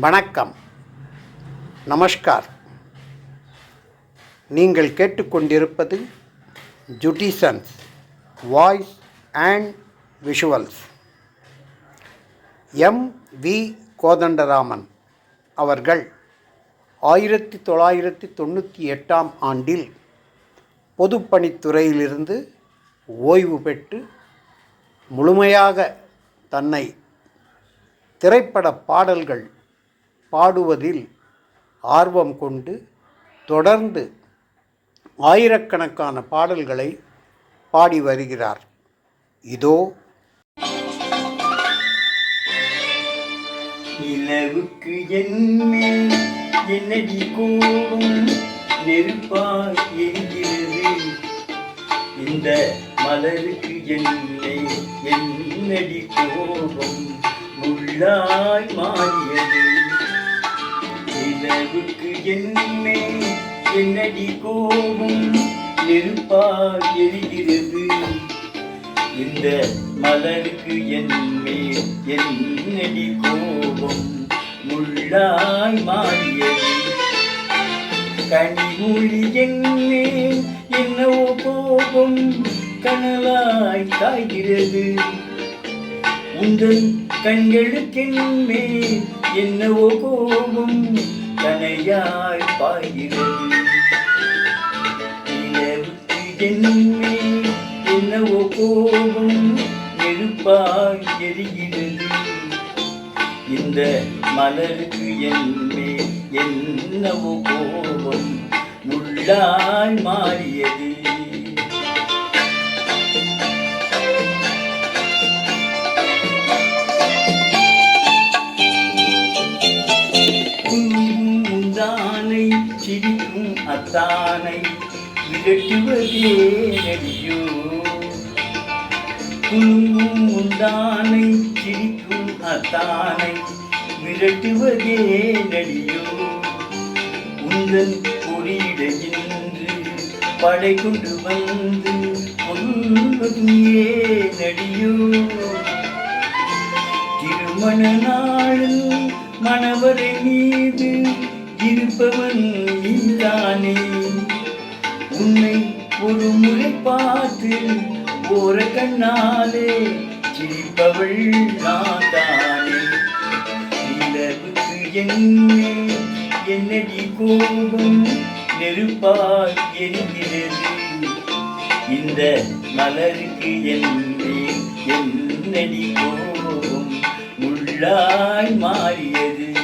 வணக்கம். நமஸ்கார். நீங்கள் கேட்டுக்கொண்டிருப்பது ஜுடிசன்ஸ் voice and visuals M. V. Kothandaraman அவர்கள் ஆயிரத்தி தொள்ளாயிரத்தி தொண்ணூற்றி எட்டாம் ஆண்டில் பொதுப்பணித்துறையிலிருந்து ஓய்வு பெற்று முழுமையாக தன்னை திரைப்பட பாடல்கள் பாடுவதில் ஆர்வம் கொண்டு தொடர்ந்து ஆயிரக்கணக்கான பாடல்களை பாடி வருகிறார். இதோ நிலவுக்கு என்னடி கோபம் நெருப்பாய் எரிகிறது. இந்த மலருக்கு என்னை என்னடி கோபம் முள்ளாய் மாறியது. நிலவுக்கு என்னை என்னடி கோபம்? நெருப்பாய் எரிகிறது. இந்த மலருக்கு என்னே என்னடி கோபம்? முள்ளாய் மாறியது. கனிமொழி என்னே என்னவோ கோபம்? கனலாய் காய்கிறது. உங்கள் கண்களுக்கென்னே என்னவோ கோபம்? தனையாய் பாய்கிறது. நிலவுக்கு என்னே என்னவோ கோபம் நெருப்பாய் எரிகிறது. இந்த மலருக்கு என்னே என்னவோ கோபம் முள்ளாய் மாறியது. தானை அத்தானை விரட்டுவதே குலுங்கும் முந்தானை சிரிக்கும் அத்தானை விரட்டுவதே நடியோ உந்தன் பொறியிடையின்று படை கொண்டு வந்து கொள்வதும் ஏன் நடியோ திருமண நாளில் மணவரை நீ இருப்பவன் நீதானே உன்னை ஒரு முறை பார்த்து போற கண்ணாலே சிரிப்பவள் நான் தானே நிலவுக்கு என்ன என்னடி கோபம்? நெருப்பாய் எரிகிறது. இந்த மலருக்கு என்னே என்னடி கோபம்? முள்ளாய் மாறியது.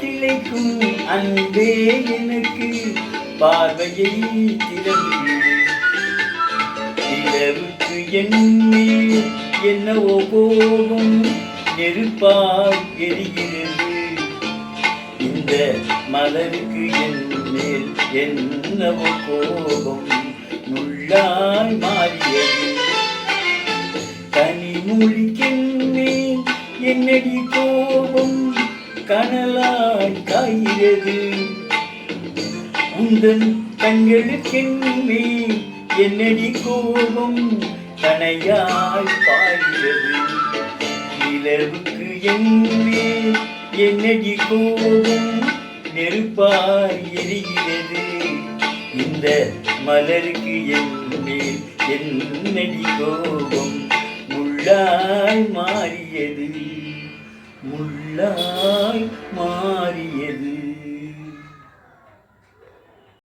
திளைக்கும் அன்பே எனக்கு. பார்வையை திறந்துவிடு இரவுக்கு என்னே என்னவோ கோபம் நெருப்பாய் எரிகிறது. இந்த மலருக்கு என் மேல் என்னவோ கோபம் முள்ளாய் மாறியது. கனிமொழிக்கென்னே என்னடி கோபம்? கனலாய் காய்கிறது உந்தன் கண்களுக்கென்னே என்னடி கோபம் கனையாய் பாய்கிறது நிலவுக்கு என்னே என்னடி கோபம் நெருப்பாய் எரிகிறது. இந்த மலருக்கு என்னே என்னடி கோபம் முள்ளாய் மாறியது. முள்ளாய் மாறியது.